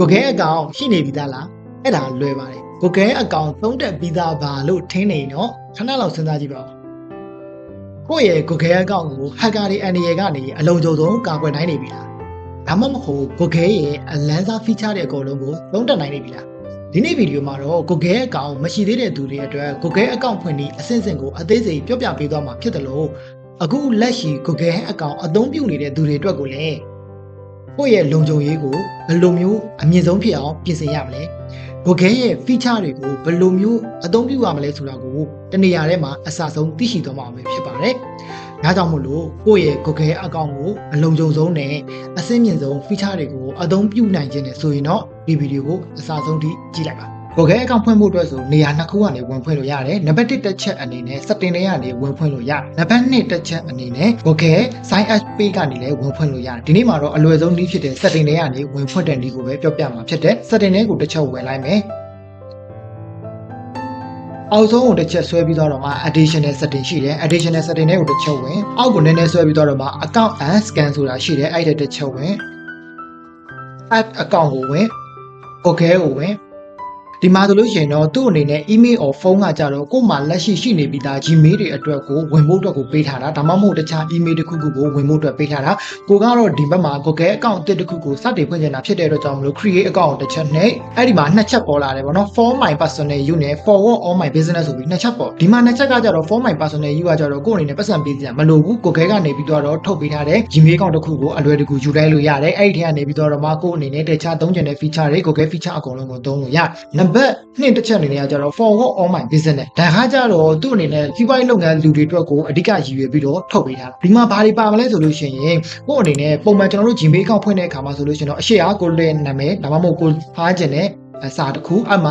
ကိုခဲအကောင်ရှိနေပြီသားလားအဲ့ဒါလွယ်ပါတယ်ကိုခဲအကောင်သုံးတက်ပြီးသားပါလို့ထင်းနေတော့ခဏလောက်စဉ်းစားကြည့်ပါဦးကိုယ့်ရဲ့ကိုခဲအကောင်ကိုဟက်ကာတွေအန်ဒီရကနေအလုံးစုံဆုံးကာကွယ်နိုင်နေပြီလားဒါမှမဟုတ်ကိုခဲရဲ့အလန်းစား feature တွေအကုန်လုံးကိုသုံးတက်နိုင်နေပြီလားဒီနေ့ဗီဒီယိုမှာတော့ကိုခဲအကောင်မရှိသေးတဲ့သူတွေအတွက်ကိုခဲအကောင်ဖွင့်ပြီးအဆင့်ဆင့်ကိုအသေးစိတ်ပြောပြပေးသွားမှာဖြစ်တယ်လို့အခုလက်ရှိကိုခဲအကောင်အသုံးပြုနေတဲ့သူတွေအတွက်ကိုလည်း ကိုယ့်ရဲ့လုံခြုံရေးကိုဘယ်လိုမျိုးအမြင့်ဆုံးဖြစ်အောင်ပြင်ဆင်ရမလဲကိုခဲရဲ့ feature တွေကိုဘယ်လိုမျိုးအသုံးပြုရမလဲဆိုတာကိုတနေရာထဲမှာအစဆုံးသိရှိသွားမှာပဲဖြစ်ပါတယ်။ဒါကြောင့်မို့လို့ကိုယ့်ရဲ့ကိုခဲအကောင့်ကိုအလုံးစုံဆုံးနဲ့အဆင့်မြင့်ဆုံး feature တွေကိုအသုံးပြုနိုင်ခြင်းနဲ့ဆိုရင်တော့ဒီဗီဒီယိုကိုအစဆုံးထိကြည့်လိုက်ပါ။ ကိုခဲအကောင့်ဖွင့်ဖို့အတွက်ဆိုနေရာနှစ်ခုကနေဝင်ဖွင့်လို့ရတယ်။နံပါတ်1တက်ချက်အနေနဲ့ setting တွေကနေဝင်ဖွင့်လို့ရတယ်။နံပါတ်2တက်ချက်အနေနဲ့ကိုခဲ sign up page ကနေလည်းဝင်ဖွင့်လို့ရတယ်။ဒီနေ့မှာတော့အလွယ်ဆုံးနည်းဖြစ်တဲ့ setting တွေကနေဝင်ဖွင့်တဲ့နည်းကိုပဲပြောပြမှာဖြစ်တယ်။ setting တွေကိုတစ်ချက်ဝင်လိုက်မယ်။အောက်ဆုံးကိုတစ်ချက်ဆွဲပြီးတော့မှ additional setting ရှိတယ် additional setting တွေကိုတစ်ချက်ဝင်အောက်ကိုနည်းနည်းဆွဲပြီးတော့မှ account and scan ဆိုတာရှိတယ်အဲ့ဒါတစ်ချက်ဝင် add account ကိုဝင် okay ကိုဝင် ဒီမှာဆိုလို့ရှိရင်တော့သူ့အနေနဲ့ email or phone ကကြတော့ကို့မှာလက်ရှိရှိနေပြီးသား Gmail တွေအတွက်ကိုဝင်ဖို့အတွက်ကိုပေးထားတာဒါမှမဟုတ်တခြား email တစ်ခုခုကိုဝင်ဖို့အတွက်ပေးထားတာကိုကတော့ဒီဘက်မှာ Google account တစ်တစ်ခုကိုစတင်ဖွင့်ချင်တာဖြစ်တဲ့အတွက်ကြောင့်မလို့ create account တစ်ချက်နဲ့အဲ့ဒီမှာနှစ်ချက်ပေါ်လာတယ်ဗောနော် for my personal use နဲ့ forward all my business ဆိုပြီးနှစ်ချက်ပေါ်ဒီမှာနှစ်ချက်ကကြတော့ for my personal use ကကြတော့ကိုယ့်အနေနဲ့ပတ်စံပေးစရာမလိုဘူး Google ကနေပြီးတော့ထုတ်ပေးထားတဲ့ Gmail account တစ်ခုကိုအလွယ်တကူယူလိုက်လို့ရတယ်အဲ့ဒီထဲကနေပြီးတော့မှကိုယ့်အနေနဲ့တခြားသုံးချင်တဲ့ feature တွေ Google feature အကုန်လုံးကိုသုံးလို့ရနံပါတ်နှစ်တစ်ချက်အနေနဲ့ကကြတော့ forward all my business ဒါကကြတော့သူ့အနေနဲ့စီးပွားရေးလုပ်ငန်းလူတွေအတွက်ကိုအဓိကရည်ရွယ်ပြီးတော့ထုတ်ပေးထားဒီမှာဘာတွေပါမလဲဆိုလို့ရှိရင်ကိုယ့်အနေနဲ့ပုံမှန်ကျွန်တော်တို့ Gmail account ဖွင့်တဲ့အခါမှာဆိုလို့ရှိရင်တော့အရှိအားကိုလည်းနာမည်ဒါမှမဟုတ်ကိုဖားခြင်းနဲ့အ စာတစ်ခုအမှ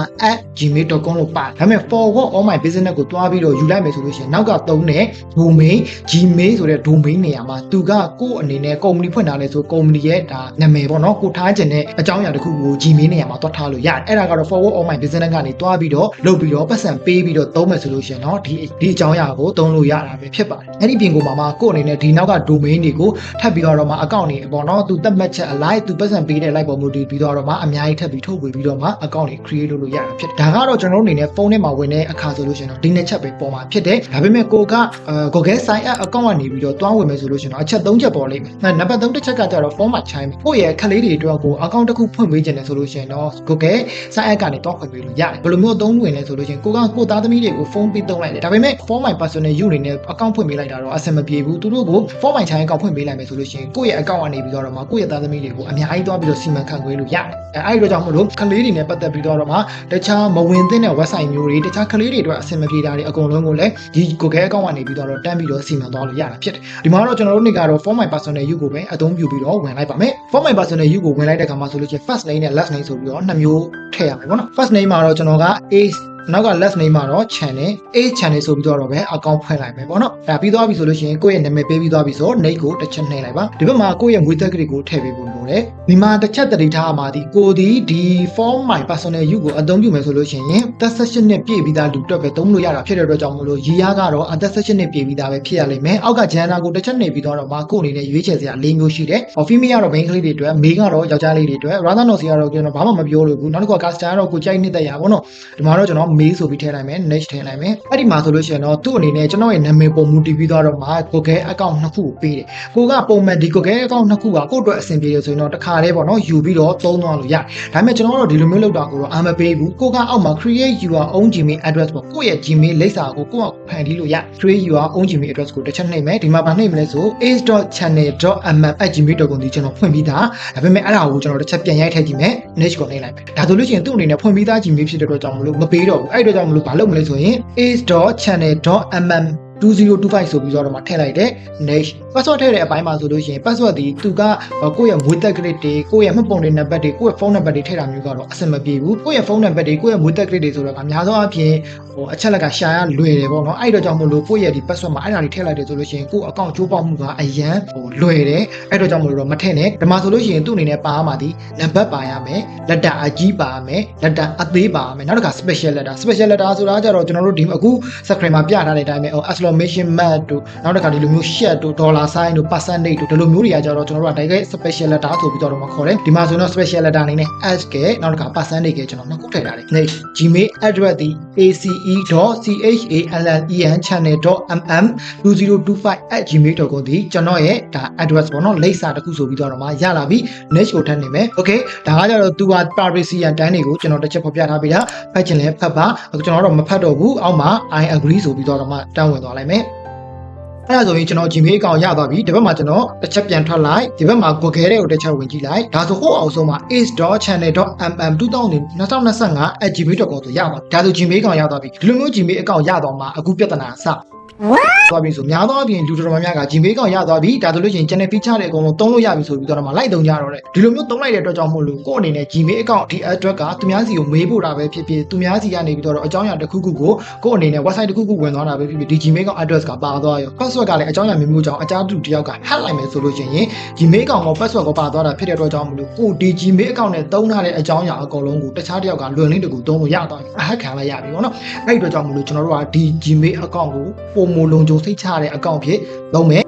@gmail.com လို့ပါဒါပေမဲ့ forward all my business ကိုတွားပြီးတော့ယူလိုက်မယ်ဆိုလို့ရှိရင်နောက်ကသုံးတဲ့ domain gmail ဆိုတဲ့ domain နေရာမှာသူကကိုယ့်အနေနဲ့ company ဖွင့်ထားလဲဆို company ရဲ့ဒါနာမည်ပေါ့နော်ကိုထားခြင်းနဲ့အကြောင်းအရာတစ်ခုကို gmail နေရာမှာတွားထားလို့ရတယ်အဲ့ဒါကတော့ forward all my business ကနေတွားပြီးတော့လုပ်ပြီးတော့ပတ်စံပေးပြီးတော့သုံးမယ်ဆိုလို့ရှိရင်တော့ဒီဒီအကြောင်းအရာကိုသုံးလို့ရတာပဲဖြစ်ပါတယ်အဲ့ဒီပြင်ကိုမှမှကိုယ့်အနေနဲ့ဒီနောက်က domain တွေကိုထပ်ပြီးတော့မှ account တွေပေါ့နော်သူသတ်မှတ်ချက်အလိုက်သူပတ်စံပေးတဲ့ like ပေါ်မူတည်ပြီးတော့မှအများကြီးထပ်ပြီးထုတ်ဝေပြီးတော့မှ account တွေ create လုပ်လို့ရတာဖြစ်တယ်ဒါကတော့ကျွန်တော်တို့အနေနဲ့ဖုန်းထဲမှာဝင်တဲ့အခါဆိုလို့ရှိရင်တော့ဒီနှစ်ချက်ပဲပေါ်မှာဖြစ်တယ်ဒါပေမဲ့ကိုကအဲ Google Sign Up account ကနေပြီးတော့တွားဝင်မယ်ဆိုလို့ရှိရင်တော့အချက်၃ချက်ပေါ်လိမ့်မယ်နံပါတ်3တစ်ချက်ကကြတော့ form မှာချိုင်းမယ်ကိုယ့်ရဲ့ခလေးတွေအတွက်ကို account တစ်ခုဖွင့်ပေးခြင်းနဲ့ဆိုလို့ရှိရင်တော့ Google Sign Up ကနေတွားဖွင့်ပေးလို့ရတယ်ဘယ်လိုမျိုးအသုံးဝင်လဲဆိုလို့ရှိရင်ကိုကကိုသားသမီးတွေကိုဖုန်းပေးသုံးလိုက်တယ်ဒါပေမဲ့ for my personal use အနေနဲ့ account ဖွင့်ပေးလိုက်တာတော့အဆင်မပြေဘူးသူတို့ကို for my child account ဖွင့်ပေးလိုက်မယ်ဆိုလို့ရှိရင်ကိုယ့်ရဲ့ account ကနေပြီးတော့မှကိုယ့်ရဲ့သားသမီးတွေကိုအများကြီးတွားပြီးတော့စီမံခန့်ခွဲလို့ရတယ်အဲအဲ့ဒီတော့ကြောင့်မလို့ခလေးတွေနဲ့ပတ်သက်ပြီးတော့မှတခြားမဝင်သင့်တဲ့ website မျိုးတွေတခြားကလေးတွေအတွက်အဆင်မပြေတာတွေအကုန်လုံးကိုလည်းဒီ Google account ကနေပြီးတော့တန်းပြီးတော့စီမံသွားလို့ရတာဖြစ်တယ်ဒီမှာတော့ကျွန်တော်တို့နေကတော့ for my personal use ကိုပဲအသုံးပြုပြီးတော့ဝင်လိုက်ပါမယ် for my personal use ကိုဝင်လိုက်တဲ့အခါမှာဆိုလို့ချင်း first name နဲ့ last name ဆိုပြီးတော့နှစ်မျိုးထည့်ရမယ်ပေါ့နော် first name မှာတော့ကျွန်တော်က ace နောက်က last name မှာတော့ channel a channel ဆိုပြီးတော့ပဲ account ဖွင့်လိုက်မယ်ပေါ့နော်အဲပြီးသွားပြီဆိုလို့ရှိရင်ကိုယ့်ရဲ့နာမည်ပေးပြီးသွားပြီဆို name ကိုတစ်ချက်နှိပ်လိုက်ပါဒီဘက်မှာကိုယ့်ရဲ့ငွေသက်ကလေးကိုထည့်ပေးဖို့လိုတယ်ဒီမှာတစ်ချက်တတိထားမှာဒီကိုဒီဒီ form my personal use ကိုအသုံးပြုမယ်ဆိုလို့ရှိရင်သက် session နဲ့ပြည့်ပြီးသားလူတွက်ပဲသုံးလို့ရတာဖြစ်တဲ့အတွက်ကြောင့်မလို့ရီရကတော့အသက် session နဲ့ပြည့်ပြီးသားပဲဖြစ်ရလိမ့်မယ်အောက်က gender ကိုတစ်ချက်နှိပ်ပြီးတော့မှကိုယ့်အနေနဲ့ရွေးချယ်စရာ၄မျိုးရှိတယ် female ကတော့ main ကလေးတွေအတွက် male ကတော့ယောက်ျားလေးတွေအတွက် rather not စီကတော့ကျွန်တော်ဘာမှမပြောလို့ဘူးနောက်တစ်ခုက caster ကတော့ကိုကြိုက်နေတဲ့ရပါဘောနော်ဒီမှာတော့ကျွန်တော် male ဆိုပြီးထည့်လိုက်မယ် next ထည့်လိုက်မယ်အဲ့ဒီမှာဆိုလို့ရှိရင်တော့သူ့အနေနဲ့ကျွန်တော်ရဲ့နာမည်ပုံမူတည်ပြီးတော့မှ Google account နှစ်ခုကိုပေးတယ်ကိုကပုံမှန်ဒီ Google account နှစ်ခုကကိုယ့်အတွက်အဆင်ပြေတယ်ဆိုရင်တော့တစ်ခါတည်းပေါ့နော်ယူပြီးတော့သုံးသွားလို့ရတယ်ဒါပေမဲ့ကျွန်တော်တို့ဒီလိုမျိုးလုပ်တာကိုတော့အာမပေးဘူးကိုကအောက်မှာ create your own gmail address ပေါ့ကိုယ့်ရဲ့ gmail လိပ်စာကိုကိုယ့်ကဖန်တီးလို့ရ create your own gmail address ကိုတစ်ချက်နှိပ်မယ်ဒီမှာဗာနှိပ်မလဲဆို ace.channel.mm@gmail.com ဒီကျွန်တော်ဖွင့်ပြီးသားဒါပေမဲ့အဲ့ဒါကိုကျွန်တော်တစ်ချက်ပြန်ရိုက်ထည့်ကြည့်မယ် next ကိုနှိပ်လိုက်မယ်ဒါဆိုလို့ရှိရင်သူ့အနေနဲ့ဖွင့်ပြီးသား gmail ဖြစ်တဲ့အတွက်ကြောင့်မလို့မပေးတော့ဘူးအဲ့အတွက်ကြောင့်မလို့ဘာလုပ်မလဲဆိုရင် ace.channel.mm 2025ဆိုပြီးတော့မှထည့်လိုက်တယ် next password ထည့်တဲ့အပိုင်းမှာဆိုလို့ရှိရင် password ဒီသူကကိုယ့်ရဲ့မွေးသက်ကလေးတွေကိုယ့်ရဲ့မှတ်ပုံတွေနံပါတ်တွေကိုယ့်ရဲ့ဖုန်းနံပါတ်တွေထည့်တာမျိုးကတော့အဆင်မပြေဘူးကိုယ့်ရဲ့ဖုန်းနံပါတ်တွေကိုယ့်ရဲ့မွေးသက်ကလေးတွေဆိုတော့အများဆုံးအပြင်ဟိုအချက်လက်ကရှာရလွယ်တယ်ပေါ့နော်အဲ့တော့ကြောင့်မလို့ကိုယ့်ရဲ့ဒီ password မှာအဲ့ဒါတွေထည့်လိုက်တယ်ဆိုလို့ရှိရင်ကိုယ့် account ချိုးပေါက်မှုကအရန်ဟိုလွယ်တယ်အဲ့တော့ကြောင့်မလို့တော့မထည့်နဲ့ဒီမှာဆိုလို့ရှိရင်သူ့အနေနဲ့ပါရမှာဒီနံပါတ်ပါရမယ်လက်တာအကြီးပါရမယ်လက်တာအသေးပါရမယ်နောက်တစ်ခါ special letter special letter ဆိုတာကြတော့ကျွန်တော်တို့ဒီအခု screen မှာပြထားတဲ့အတိုင်းပဲဟို as long exclamation mark တို့နောက်တစ်ခါဒီလိုမျိုး share တို့ dollar sign တို့ percentage တို့ဒီလိုမျိုးတွေကကြတော့ကျွန်တော်တို့က direct special letter ဆိုပြီးတော့မှခေါ်တယ်ဒီမှာဆိုတော့ special letter အနေနဲ့ s ကနောက်တစ်ခါ percentage ကကျွန်တော်နှစ်ခုထည့်ထားတယ်။ next gmail address ဒီ ace.chanlen channel.mm 2025@gmail.com ဒီကျွန်တော်ရဲ့ဒါ address ပေါ့နော်လိပ်စာတစ်ခုဆိုပြီးတော့မှရလာပြီ next ကိုထပ်နေမယ် okay ဒါကကြတော့သူက privacy အတိုင်းတွေကိုကျွန်တော်တစ်ချက်ဖော်ပြထားပေးတာဖတ်ချင်လဲဖတ်ပါအခုကျွန်တော်တော့မဖတ်တော့ဘူးအောက်မှာ i agree ဆိုပြီးတော့မှတန်းဝင်သွားလိုက်မယ် အဲ့ဒါဆိုရင်ကျွန်တော် Gmail အကောင့်ရသွားပြီဒီဘက်မှာကျွန်တော်တစ်ချက်ပြန်ထွက်လိုက်ဒီဘက်မှာ Google တွေကိုတစ်ချက်ဝင်ကြည့်လိုက်ဒါဆိုဟိုအောင်ဆုံးမှာ is.channel.mm 2025@gmail.com ဆိုရပါဒါဆို Gmail အကောင့်ရသွားပြီဒီလိုမျိုး Gmail အကောင့်ရသွားမှာအခုပြဿနာစသွားပြီဆိုများသောအားဖြင့်လူတော်တော်များများက Gmail အကောင့်ရသွားပြီဒါဆိုလို့ရှိရင် channel feature တွေအကုန်လုံးသုံးလို့ရပြီဆိုပြီးတော့မှလိုက်တုံကြတော့တယ်ဒီလိုမျိုးသုံးလိုက်တဲ့အတွက်ကြောင့်မို့လို့ကိုယ့်အနေနဲ့ Gmail အကောင့်ဒီ address ကသူများစီကိုမေးဖို့တာပဲဖြစ်ဖြစ်သူများစီကနေပြီးတော့အကြောင်းအရာတစ်ခုခုကိုကိုယ့်အနေနဲ့ website တစ်ခုခုဝင်သွားတာပဲဖြစ်ဖြစ်ဒီ Gmail အကောင့် address ကပါသွားရော password ကလည်းအကြောင်းအရာမျိုးမျိုးကြောင့်အကြားတူတစ်ယောက်က hack လိုက်မယ်ဆိုလို့ရှိရင် Gmail အကောင့်ကို password ကိုပါသွားတာဖြစ်တဲ့အတွက်ကြောင့်မို့လို့ကိုဒီ Gmail အကောင့်နဲ့သုံးထားတဲ့အကြောင်းအရာအကုန်လုံးကိုတခြားတစ်ယောက်ကလွယ်လင်းတကူသုံးလို့ရသွားပြီအ hack ခံလိုက်ရပြီပေါ့နော်အဲ့ဒီအတွက်ကြောင့်မို့လို့ကျွန်တော်တို့ကဒီ Gmail အကောင့်ကိုပုံမလုံးကြုံစိတ်ချတဲ့အကောင့်ဖြစ်လုံးမယ်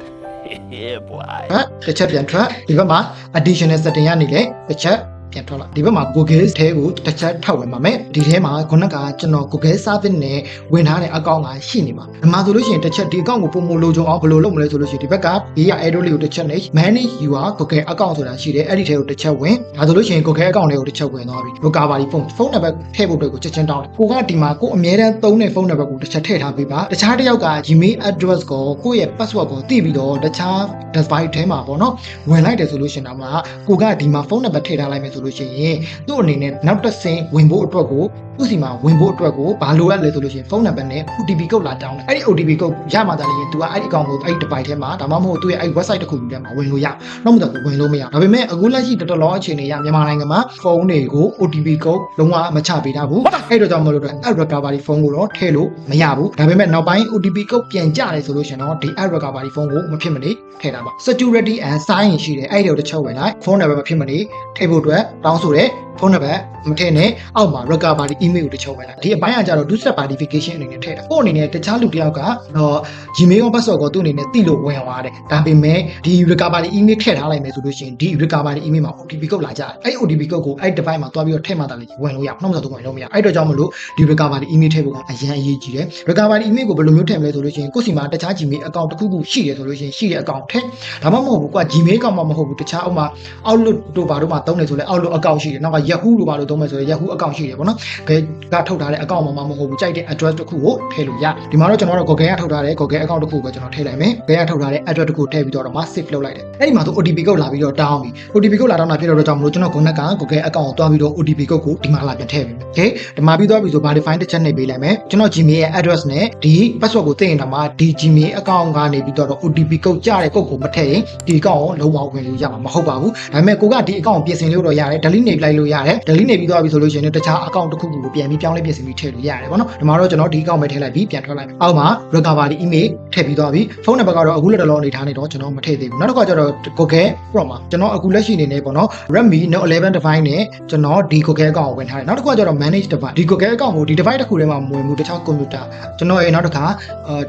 yeah, boy. ဟမ်တစ်ချက်ပြန်ထွက်ဒီဘက်မှာ additional setting ရနေလေတစ်ချက် ပြန်ထွက်လာဒီဘက်မှာ Google ထဲကိုတစ်ချက်ထပ်ဝင်ပါမယ်ဒီထဲမှာခုနကကျွန်တော် Google service နဲ့ဝင်ထားတဲ့အကောင့်ကရှိနေမှာဒီမှာဆိုလို့ရှိရင်တစ်ချက်ဒီအကောင့်ကိုပုံမလိုချင်အောင်ဘယ်လိုလုပ်မလဲဆိုလို့ရှိရင်ဒီဘက်ကဘေးက arrow လေးကိုတစ်ချက်နဲ့ manage your Google account ဆိုတာရှိတယ်အဲ့ဒီထဲကိုတစ်ချက်ဝင်ဒါဆိုလို့ရှိရင် Google account လေးကိုတစ်ချက်ဝင်သွားပြီ recovery phone ဖုန်းနံပါတ်ထည့်ဖို့အတွက်ကိုချက်ချင်းတောင်းတယ်ကိုကဒီမှာကိုအမြဲတမ်းသုံးတဲ့ဖုန်းနံပါတ်ကိုတစ်ချက်ထည့်ထားပေးပါတခြားတစ်ယောက်က Gmail address ကိုကိုယ့်ရဲ့ password ကိုသိပြီးတော့တခြား device ထဲမှာပေါ့နော်ဝင်လိုက်တယ်ဆိုလို့ရှိရင်တော့မှကိုကဒီမှာဖုန်းနံပါတ်ထည့်ထားလိုက်မယ်ဆိုလို့ရှိရင်သူ့အနေနဲ့နောက်တစ်ဆင့်ဝင်ဖို့အတွက်ကို သူ့စီမှာဝင်ဖို့အတွက်ကိုဘာလိုအပ်လဲဆိုလို့ရှိရင်ဖုန်းနံပါတ်နဲ့ OTP ကုတ်လာတောင်းတယ်အဲ့ဒီ OTP ကုတ်ရမှသာလေရင် तू ကအဲ့ဒီ account ကိုအဲ့ဒီ device ထဲမှာဒါမှမဟုတ်သူ့ရဲ့အဲ့ website တစ်ခုထဲမှာဝင်လို့ရနောက်မှတော့ဝင်လို့မရဒါပေမဲ့အခုလက်ရှိတော်တော်လောအခြေအနေရမြန်မာနိုင်ငံမှာဖုန်းတွေကို OTP ကုတ်လုံးဝမချပေးထားဘူးအဲ့တော့ကြောင့်မလို့တော့ app recovery ဖုန်းကိုတော့ထည့်လို့မရဘူးဒါပေမဲ့နောက်ပိုင်း OTP ကုတ်ပြန်ကြတယ်ဆိုလို့ရှိရင်တော့ဒီ app recovery ဖုန်းကိုမဖြစ်မနေထည့်တာပါ security and sign ရှိတယ်အဲ့ဒီကိုတစ်ချက်ဝင်လိုက်ဖုန်းနံပါတ်မဖြစ်မနေထည့်ဖို့အတွက်တောင်းဆိုတယ် ဖုန်းနံပါတ်မထည့်နဲ့အောက်မှာ recovery email ကိုတစ်ချက်ဝင်လိုက်ဒီအပိုင်းကကြတော့ two step verification အနေနဲ့ထည့်တာကိုယ့်အနေနဲ့တခြားလူတစ်ယောက်ကတော့ Gmail ရော password ကိုသူ့အနေနဲ့သိလို့ဝင်သွားတယ်ဒါပေမဲ့ဒီ recovery email ထည့်ထားလိုက်မယ်ဆိုလို့ရှိရင်ဒီ recovery email မှာ OTP ကုတ်လာကြတယ်အဲ့ OTP ကုတ်ကိုအဲ့ device မှာတွားပြီးတော့ထည့်မှသာလေဝင်လို့ရအောင်နောက်မှတော့ဝင်လို့မရအဲ့တော့ကြောင့်မလို့ဒီ recovery email ထည့်ဖို့ကအရင်အရေးကြီးတယ် recovery email ကိုဘယ်လိုမျိုးထည့်မလဲဆိုလို့ရှိရင်ကိုယ့်စီမှာတခြား Gmail account တစ်ခုခုရှိတယ်ဆိုလို့ရှိရင်ရှိတဲ့ account ထည့်ဒါမှမဟုတ်ဘူးကွာ Gmail account မှာမဟုတ်ဘူးတခြားဥမာ Outlook တို့ဘာတို့မှာသုံးနေဆိုလဲ Outlook account ရှိတယ်နောက်က Yahoo တို့ဘာလို့သုံးမယ်ဆိုလဲ Yahoo account ရှိတယ်ပေါ့နော်ဘယ်ကထုတ်ထားတဲ့ account မှာမဟုတ်ဘူးကြိုက်တဲ့ address တစ်ခုကိုထည့်လို့ရဒီမှာတော့ကျွန်တော်တို့ Google ကထုတ်ထားတဲ့ Google account တစ်ခုကိုကျွန်တော်ထည့်လိုက်မယ်ဘယ်ကထုတ်ထားတဲ့ address တစ်ခုထည့်ပြီးတော့မှ save လုပ်လိုက်တယ်အဲ့ဒီမှာဆို OTP ကုတ်လာပြီးတော့တောင်းပြီ OTP ကုတ်လာတောင်းတာဖြစ်တော့ကြောင့်မလို့ကျွန်တော်ခုနက Google account ကိုတွားပြီးတော့ OTP ကုတ်ကိုဒီမှာလာပြန်ထည့်ပြီ okay ဒီမှာပြီးသွားပြီဆို verify တစ်ချက်နှိပ်ပေးလိုက်မယ်ကျွန်တော် Gmail ရဲ့ address နဲ့ဒီ password ကိုသိရင်တော့မှဒီ Gmail account ကနေပြီးတော့ OTP ကုတ်ကြတဲ့ကုတ်ကိုမထည့်ရင်ဒီ account ကိုလုံးဝဝင်လို့ရမှာမဟုတ်ပါဘူးဒါပေမဲ့ကိုကဒီ account ကိုပြင်ဆင်လို့တော့ရတယ် delete နှိပ်လိုက်လို့ရတယ် delete နှိပ်ပြီးသွားပြီဆိုလို့ရှိရင်တခြား account တစ်ခုခုကိုပြန်ပြီးပြောင်းလဲပြင်ဆင်ပြီးထည့်လို့ရတယ်ပေါ့နော်ဒီမှာတော့ကျွန်တော်ဒီ account ပဲထည့်လိုက်ပြီးပြန်ထွက်လိုက်အောက်မှာ recovery email ထည့်ပြီးသွားပြီဖုန်းနံပါတ်ကတော့အခုလက်တလောအနေထားနေတော့ကျွန်တော်မထည့်သေးဘူးနောက်တစ်ခါကျတော့ Google Chrome မှာကျွန်တော်အခုလက်ရှိအနေနဲ့ပေါ့နော် Redmi Note 11 device နဲ့ကျွန်တော်ဒီ Google account ကိုဝင်ထားတယ်နောက်တစ်ခါကျတော့ manage device ဒီ Google account ကိုဒီ device တစ်ခုထဲမှာမဝင်ဘူးတခြား computer ကျွန်တော်ရဲ့နောက်တစ်ခါ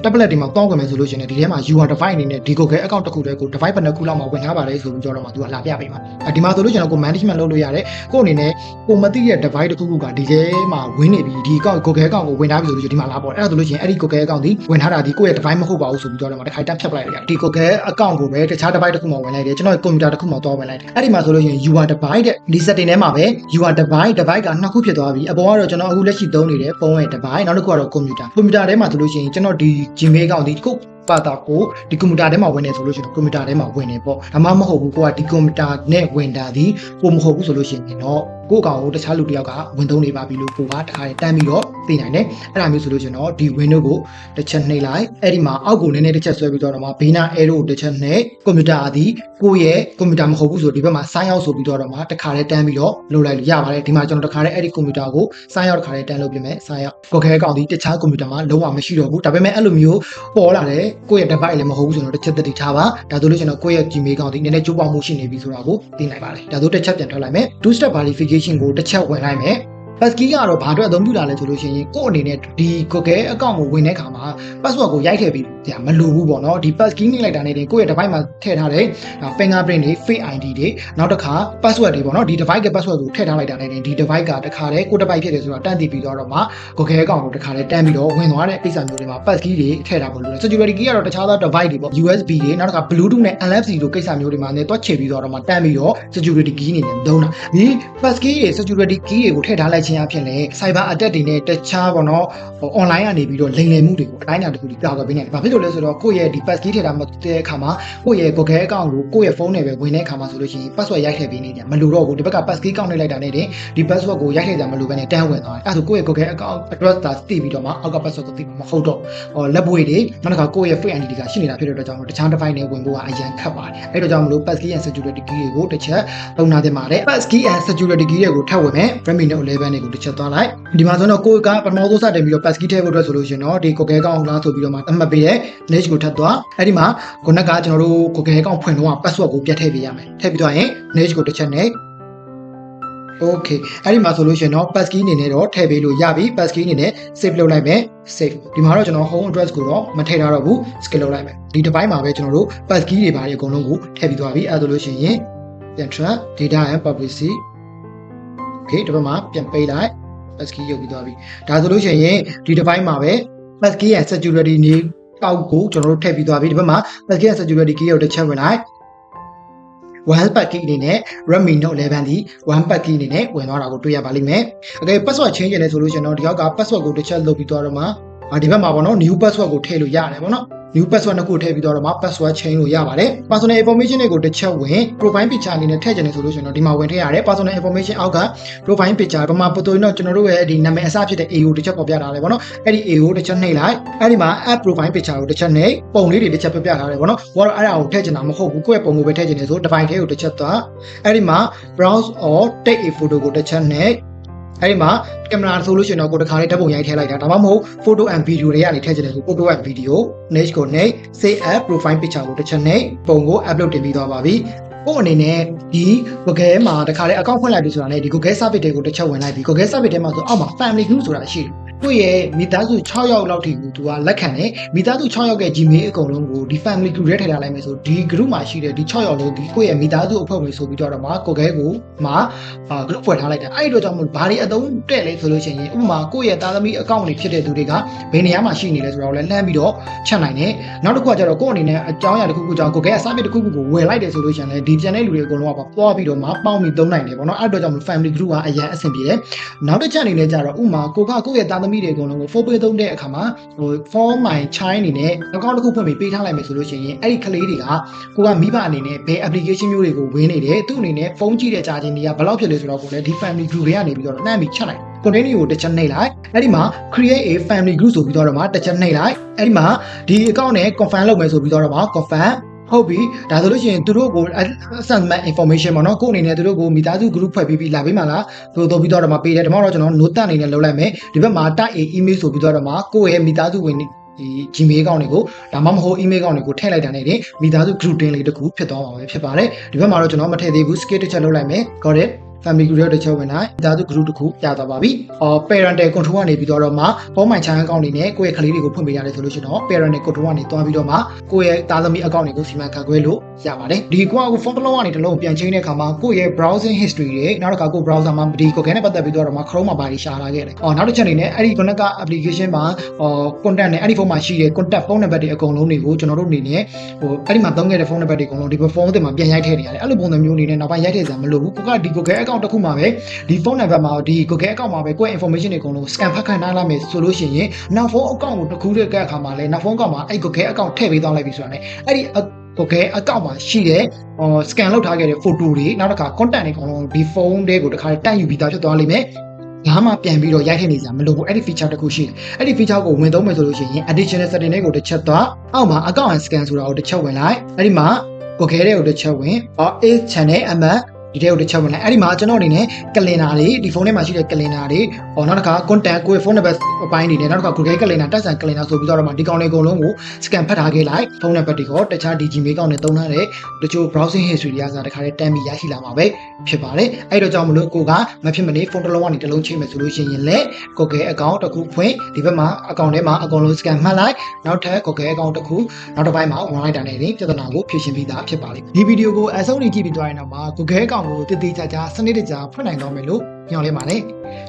tablet တွေမှာတောင်းဝင်မယ်ဆိုလို့ရှိရင်ဒီထဲမှာ UR device အနေနဲ့ဒီ Google account တစ်ခုတည်းကို device ဘယ်နှခုလောက်မှာဝင်ထားပါလဲဆိုပြီးတော့မှသူကလာပြပေးမှာဒီမှာဆိုလို့ကျွန်တော်ကို management လုပ်လို့ရတယ်ကိုအနေနဲ့ကိုမသိတဲ့ device တစ်ခုခုကဒီထဲမှာဝင်နေပြီဒီ account Google account ကိုဝင်ထားပြီဆိုလို့ဒီမှာလာပေါ့အဲ့ဒါဆိုလို့ရှိရင်အဲ့ဒီ Google account ဒီဝင်ထားတာဒီကိုယ့်ရဲ့ device မဟုတ်ပါဘူးဆိုပြီးတော့မှတစ်ခါတက်ဖြတ်ပလိုက်ရတယ်ဒီ Google account ကိုပဲတခြား device တစ်ခုမှာဝင်လိုက်တယ်ကျွန်တော်ရဲ့ computer တစ်ခုမှာသွားဝင်လိုက်တယ်အဲ့ဒီမှာဆိုလို့ရှိရင် UR device တဲ့ဒီ setting ထဲမှာပဲ UR device device ကနှစ်ခုဖြစ်သွားပြီအပေါ်ကတော့ကျွန်တော်အခုလက်ရှိသုံးနေတဲ့ဖုန်းရဲ့ device နောက်တစ်ခုကတော့ computer computer ထဲမှာဆိုလို့ရှိရင်ကျွန်တော်ဒီ Gmail account ဒီခု ပါတာကိုဒီကွန်ပျူတာထဲမှာဝင်နေဆိုလို့ရှိရင်ကွန်ပျူတာထဲမှာဝင်နေပေါ့ဒါမှမဟုတ်ဘူးကိုကဒီကွန်ပျူတာနဲ့ဝင်တာဒီကိုမဟုတ်ဘူးဆိုလို့ရှိရင်တော့ကိုယ့်ကောင်ကိုတခြားလူတစ်ယောက်ကဝင်သုံးနေပါပြီလို့ကိုကတခါတန်းပြီးတော့ သိနိုင်တယ်အဲ့ဒါမျိုးဆိုလို့ရှိရင်တော့ဒီ window ကိုတစ်ချက်နှိပ်လိုက်အဲ့ဒီမှာအောက်ကိုနည်းနည်းတစ်ချက်ဆွဲပြီးတော့တော့မှဘေးနာ arrow ကိုတစ်ချက်နှိပ်ကွန်ပျူတာအသည်ကိုယ့်ရဲ့ကွန်ပျူတာမဟုတ်ဘူးဆိုဒီဘက်မှာ sign out ဆိုပြီးတော့တော့မှတခါတည်းတန်းပြီးတော့လုပ်လိုက်လို့ရပါတယ်ဒီမှာကျွန်တော်တခါတည်းအဲ့ဒီကွန်ပျူတာကို sign out တခါတည်းတန်းလုပ်ပြင်မယ် sign out Google account ဒီတခြားကွန်ပျူတာမှာလုံးဝမရှိတော့ဘူးဒါပေမဲ့အဲ့လိုမျိုးပေါ်လာတယ်ကိုယ့်ရဲ့ device လည်းမဟုတ်ဘူးဆိုတော့တစ်ချက်တတိထားပါဒါဆိုလို့ကျွန်တော်ကိုယ့်ရဲ့ Gmail account ဒီနည်းနည်းကြိုးပေါမှုရှိနေပြီဆိုတာကိုသိနိုင်ပါတယ်ဒါဆိုတစ်ချက်ပြန်ထွက်လိုက်မယ် two step verification ကိုတစ်ချက်ဝင်လိုက်မယ် passkey ကတော့ဘာအတွက်အသုံးပြုတာလဲဆိုလို့ရှိရင်ကိုယ့်အနေနဲ့ဒီ Google account ကိုဝင်တဲ့အခါမှာ password ကိုရိုက်ထည့်ပြီးဒါမလိုဘူးပေါ့နော်ဒီ passkey နှိမ့်လိုက်တာနဲ့တင်ကိုယ့်ရဲ့ device မှာထည့်ထားတဲ့ fingerprint တွေ face ID တွေနောက်တစ်ခါ password တွေပေါ့နော်ဒီ device က password ကိုထည့်ထားလိုက်တာနဲ့တင်ဒီ device ကတခါတည်းကိုယ့် device ဖြစ်တယ်ဆိုတာတန်းသိပြီးတော့မှ Google account ကိုတခါတည်းတန်းပြီးတော့ဝင်သွားတဲ့ကိစ္စမျိုးတွေမှာ passkey တွေထည့်ထားဖို့လိုတယ် security key ကတော့တခြားသော device တွေပေါ့ USB တွေနောက်တစ်ခါ Bluetooth နဲ့ NFC လိုကိစ္စမျိုးတွေမှာလည်းတွက်ချပြီးတော့မှတန်းပြီးတော့ security key အနေနဲ့သုံးတာဒီ passkey တွေ security key တွေကိုထည့်ထားလိုက်ခြင်းအဖြစ်လည်း cyber attack တွေနဲ့တခြားပေါ့နော်ဟို online ကနေပြီးတော့လိမ်လည်မှုတွေကိုအတိုင်းအတာတစ်ခုကြီးကြောက်ပေးနေတယ်။ဘာဖြစ်လို့လဲဆိုတော့ကိုယ့်ရဲ့ဒီ passkey ထည့်ထားမှတဲ့အခါမှာကိုယ့်ရဲ့ Google account ကိုကိုယ့်ရဲ့ဖုန်းနဲ့ပဲဝင်တဲ့အခါမှာဆိုလို့ရှိရင် password ရိုက်ထည့်ပေးနေတယ်မလိုတော့ဘူးဒီဘက်က passkey ကောက်နေလိုက်တာနဲ့တင်ဒီ password ကိုရိုက်ထည့်ကြမလို့ပဲနဲ့တန်းဝင်သွားတယ်။အဲဒါဆိုကိုယ့်ရဲ့ Google account address သာသိပြီးတော့မှအောက်က password ကိုသိမှာမဟုတ်တော့ဟောလက်ပွေတွေနောက်တစ်ခါကိုယ့်ရဲ့ fake ID တွေကရှိနေတာဖြစ်တဲ့အတွက်ကြောင့်တခြား device နဲ့ဝင်ဖို့ကအရန်ခက်ပါတယ်။အဲဒါကြောင့်မလို့ passkey and security key တွေကိုတစ်ချက်သုံးနာတင်ပါတယ်။ passkey and security key တွေကိုထပ်ဝင်မယ် Redmi Note 11တွေကိုတစ်ချက်သွားလိုက်ဒီမှာဆိုတော့ကိုယ်ကပထမဆုံးစတင်ပြီးတော့ passkey ထည့်ဖို့အတွက်ဆိုလို့ရှိရင်တော့ဒီ Google account လားဆိုပြီးတော့မှအမှတ်ပေးတဲ့ list ကိုထပ်သွားအဲ့ဒီမှာခုနကကျွန်တော်တို့ Google account ဖွင့်တော့ password ကိုပြတ်ထည့်ပေးရမယ်ထည့်ပြီးတော့ရင် list ကိုတစ်ချက်နဲ့ Okay အဲ့ဒီမှာဆိုလို့ရှိရင်တော့ passkey အနေနဲ့တော့ထည့်ပေးလို့ရပြီ passkey အနေနဲ့ save လုပ်လိုက်မယ် save ဒီမှာတော့ကျွန်တော် home address ကိုတော့မထည့်ထားတော့ဘူး skill လုပ်လိုက်မယ်ဒီတစ်ပိုင်းမှာပဲကျွန်တော်တို့ passkey တွေပါတွေအကုန်လုံးကိုထည့်ပြီးသွားပြီအဲ့ဒါဆိုလို့ရှိရင် ပြန်ထွက် data and privacy Okay ဒီဘက်မှာပြန်ပေးလိုက် passkey ရုပ်ပြီးသွားပြီဒါဆိုလို့ရှိရင်ဒီတစ်ပိုင်းမှာပဲ passkey and security နေတောက်ကိုကျွန်တော်တို့ထည့်ပြီးသွားပြီဒီဘက်မှာ passkey and security key ကိုတစ်ချက်ဝင်လိုက် one package အနေနဲ့ Redmi Note 11ဒီ one package အနေနဲ့ဝင်သွားတာကိုတွေ့ရပါလိမ့်မယ်။ Okay password change နေဆိုလို့ရှိရင်တော့ဒီယောက်က password ကိုတစ်ချက်လုပ်ပြီးသွားတော့မှဒီဘက်မှာပေါ့နော် new password ကိုထည့်လို့ရတယ်ပေါ့နော်။ new password နှစ်ခုထည့်ပြီးတော့မှ password change လို့ရပါတယ်။ personal information တွေကိုတစ်ချက်ဝင် profile picture အနေနဲ့ထည့်ချင်တယ်ဆိုလို့ရှိရင်တော့ဒီမှာဝင်ထည့်ရတယ် personal information အောက်က profile picture ပမာပို့တိုရင်တော့ကျွန်တော်တို့ရဲ့ဒီနာမည်အစဖြစ်တဲ့ A ကိုတစ်ချက်ပေါ်ပြထားတယ်ပေါ့နော်။အဲ့ဒီ A ကိုတစ်ချက်နှိပ်လိုက်အဲ့ဒီမှာ app profile picture ကိုတစ်ချက်နှိပ်ပုံလေးတွေတစ်ချက်ပြပြထားတယ်ပေါ့နော်။ဘာလို့အဲ့ဒါကိုထည့်ချင်တာမဟုတ်ဘူးကိုယ့်ရဲ့ပုံကိုပဲထည့်ချင်တယ်ဆို device ထဲကိုတစ်ချက်သွားအဲ့ဒီမှာ browse or take a photo ကိုတစ်ချက်နှိပ် အဲ့ဒီမှာကင်မရာဆိုလို့ရှိရင်တော့ကိုတခါလေးဓာတ်ပုံရိုက်ထည့်လိုက်တာဒါမှမဟုတ် photo and video တွေကနေထည့်ချင်တယ်ဆို photo and video niche ကိုနှိပ် save as profile picture ကိုတစ်ချက်နှိပ်ပုံကို upload တင်ပြီးသွားပါပြီကို့အနေနဲ့ဒီ Google မှာတခါလေး account ဖွင့်လိုက်ပြီဆိုတာနဲ့ဒီ Google service တွေကိုတစ်ချက်ဝင်လိုက်ပြီ Google service ထဲမှာဆိုအောက်မှာ family group ဆိုတာရှိတယ် ကိုယ့်ရဲ့မိသားစု6ယောက်လောက်ထိကိုသူကလက်ခံတယ်မိသားစု6ယောက်ရဲ့ Gmail အကုန်လုံးကိုဒီ family group ထဲထည့်ထားလိုက်မယ်ဆိုဒီ group မှာရှိတဲ့ဒီ6ယောက်လုံးဒီကိုယ့်ရဲ့မိသားစုအဖွဲ့ဝင်ဆိုပြီးတော့မှကိုယ်ကဲကိုမှာအာ group ဖွဲ့ထားလိုက်တာအဲ့ဒီတော့ကြောင့်မို့ဘာတွေအသုံးတဲ့လဲဆိုလို့ရှိရင်ဥပမာကိုယ့်ရဲ့သားသမီး account တွေဖြစ်တဲ့သူတွေကဘယ်နေရာမှာရှိနေလဲဆိုတော့လည်းလှမ်းပြီးတော့ချက်နိုင်တယ်နောက်တစ်ခုကကျတော့ကိုယ့်အနေနဲ့အကြောင်းအရာတစ်ခုခုကြောင့်ကိုယ်ကဲအစားပြတစ်ခုခုကိုဝယ်လိုက်တယ်ဆိုလို့ရှိရင်လည်းဒီပြန်တဲ့လူတွေအကုန်လုံးကပွားပြီးတော့မှပေါင်းပြီးသုံးနိုင်တယ်ပေါ့နော်အဲ့တော့ကြောင့်မို့ family group ကအရန်အဆင်ပြေတယ်နောက်တစ်ချက်အနေနဲ့ကျတော့ဥပမာကိုကကိုယ့်ရဲ့သားသမီးတွေအကုန်လုံးကိုပေးသုံးတဲ့အခါမှာဟို for my child အနေနဲ့ account တစ်ခုဖွင့်ပြီးပေးထားလိုက်မယ်ဆိုလို့ရှိရင်အဲ့ဒီကလေးတွေကကိုကမိဘအနေနဲ့ဘယ် application မျိုးတွေကိုဝင်နေတယ်သူ့အနေနဲ့ဖုန်းကြည့်တဲ့ကြာချင်းတွေကဘယ်လောက်ဖြစ်လဲဆိုတော့ကိုလည်းဒီ family group တွေကနေပြီးတော့နှမ်းပြီးချက်လိုက် content ကိုတစ်ချက်နှိပ်လိုက်အဲ့ဒီမှာ create a family group ဆိုပြီးတော့မှတစ်ချက်နှိပ်လိုက်အဲ့ဒီမှာဒီ account နဲ့ confirm လုပ်မယ်ဆိုပြီးတော့မှ confirm ဟုတ်ပြီဒါဆိုလို့ရှိရင်သူတို့ကို assessment information ပေါ့နော်ကိုအနေနဲ့သူတို့ကိုမိသားစု group ဖွဲ့ပြီးပြီးလာပေးမှာလားဆိုတော့ပြီးတော့မှပေးတယ်ဒါမှမဟုတ်ကျွန်တော် note အနေနဲ့လုပ်လိုက်မယ်ဒီဘက်မှာ tag a email ဆိုပြီးတော့မှကိုယ့်ရဲ့မိသားစုဝင်ဒီ Gmail ကောင်းတွေကိုဒါမှမဟုတ် email ကောင်းတွေကိုထည့်လိုက်တာနဲ့တင်မိသားစု group တင်လေးတစ်ခုဖြစ်သွားမှာပဲဖြစ်ပါတယ်ဒီဘက်မှာတော့ကျွန်တော်မထည့်သေးဘူး skip တစ်ချက်လုပ်လိုက်မယ် got it family group တစ်ချက်ဝင်လိုက်မိသားစု group တစ်ခုပြသွားပါပြီ။အော် parental control ကနေပြီးတော့မှဖုန်းမိုင်ချမ်းအကောင့်တွေနဲ့ကိုယ့်ရဲ့ကလေးတွေကိုဖွင့်ပေးရတယ်ဆိုလို့ရှိရင်တော့ parental control ကနေတွားပြီးတော့မှကိုယ့်ရဲ့သားသမီးအကောင့်တွေကိုစီမံခန့်ခွဲလို့ရပါတယ်။ဒီကွာကိုဖုန်းတစ်လုံးကနေတစ်လုံးပြန်ချိန်တဲ့အခါမှာကိုယ့်ရဲ့ browsing history တွေနောက်တစ်ခါကို browser မှာဒီ Google နဲ့ပတ်သက်ပြီးတော့မှ Chrome မှာပါပြီးရှာလာခဲ့တယ်။အော်နောက်တစ်ချက်အနေနဲ့အဲ့ဒီ connect application မှာအော် contact နဲ့အဲ့ဒီဖုန်းမှာရှိတဲ့ contact ဖုန်းနံပါတ်တွေအကုန်လုံးတွေကိုကျွန်တော်တို့အနေနဲ့ဟိုအဲ့ဒီမှာသုံးခဲ့တဲ့ဖုန်းနံပါတ်တွေအကုန်လုံးဒီဖုန်းအသစ်မှာပြန်ရိုက်ထည့်နေရတယ်။အဲ့လိုပုံစံမျိုးအနေနဲ့နောက်ပိုင်းရိုက်ထည့်စရာမလိုဘူး။ကိုကဒီ Google account တစ်ခုမှာပဲဒီဖုန်းနံပါတ်မှာဒီ Google account မှာပဲကိုယ့် information တွေအကုန်လုံး scan ဖတ်ခန့်ထားလိုက်မယ်ဆိုလို့ရှိရင်နောက်ဖုန်း account ကိုတစ်ခုတည်းကအခါမှာလဲနောက်ဖုန်း account မှာအဲ့ Google account ထည့်ပေးသွားလိုက်ပြီဆိုတာ ਨੇ အဲ့ဒီ Google account မှာရှိတဲ့ဟို scan လုပ်ထားခဲ့တဲ့ photo တွေနောက်တစ်ခါ content တွေအကုန်လုံးဒီဖုန်းတွေကိုတစ်ခါတက်ယူပြီးသားဖြစ်သွားလိမ့်မယ်ငါမှပြန်ပြီးတော့ရိုက်ထည့်နေစရာမလိုဘူးအဲ့ဒီ feature တစ်ခုရှိတယ်အဲ့ဒီ feature ကိုဝင်သုံးမယ်ဆိုလို့ရှိရင် additional setting တွေကိုတစ်ချက်သွားအောက်မှာ account and scan ဆိုတာကိုတစ်ချက်ဝင်လိုက်အဲ့ဒီမှာ Google တွေကိုတစ်ချက်ဝင် or is channel အမှန် ဒီထဲကိုတစ်ချက်ဝင်လိုက်အဲ့ဒီမှာကျွန်တော်အနေနဲ့ကလင်နာတွေဒီဖုန်းထဲမှာရှိတဲ့ကလင်နာတွေဟောနောက်တစ်ခါ contact ကိုယ့်ရဲ့ဖုန်းနံပါတ်အပိုင်းတွေနဲ့နောက်တစ်ခါ Google ကလင်နာတက်ဆန်ကလင်နာဆိုပြီးတော့မှဒီကောင်တွေအကုန်လုံးကို scan ဖတ်ထားခဲ့လိုက်ဖုန်းနံပါတ်တွေကိုတခြား Gmail ကောင်နဲ့တုံးထားတဲ့တချို့ browsing history တွေကစားတခါတည်းတမ်းပြီးရရှိလာမှာပဲဖြစ်ပါတယ်အဲ့တော့ကြောင့်မလို့ကိုကမဖြစ်မနေဖုန်းတစ်လုံးကနေတစ်လုံးချိန်မယ်ဆိုလို့ရှိရင်လည်း Google account တစ်ခုဖွင့်ဒီဘက်မှာ account ထဲမှာအကုန်လုံး scan မှတ်လိုက်နောက်ထပ် Google account တစ်ခုနောက်တစ်ပိုင်းမှာဝင်လိုက်တာနဲ့ပြဿနာကိုဖြေရှင်းပြီးသားဖြစ်ပါလိမ့်မယ်ဒီဗီဒီယိုကိုအဆုံးထိကြည့်ပြီးသွားရင်တော့မှာ Google account ကိုတည်တည်ကြကြစနစ်တကျဖွင့်နိုင်တော့မယ်လို့ညွှန်လင်းပါတယ်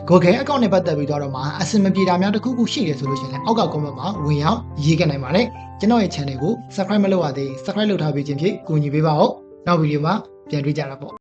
Google account နဲ့ပတ်သက်ပြီးတော့မှအဆင်မပြေတာများတစ်ခုခုရှိတယ်ဆိုလို့ရှိရင်လည်းအောက်က comment မှာဝင်ရောက်ရေးခဲ့နိုင်ပါတယ်ကျွန်တော်ရဲ့ channel ကို subscribe မလုပ်ရသေး subscribe လုပ်ထားပေးခြင်းဖြင့်ကူညီပေးပါဦးနောက်ဗီဒီယိုမှာပြန်တွေ့ကြတာပေါ့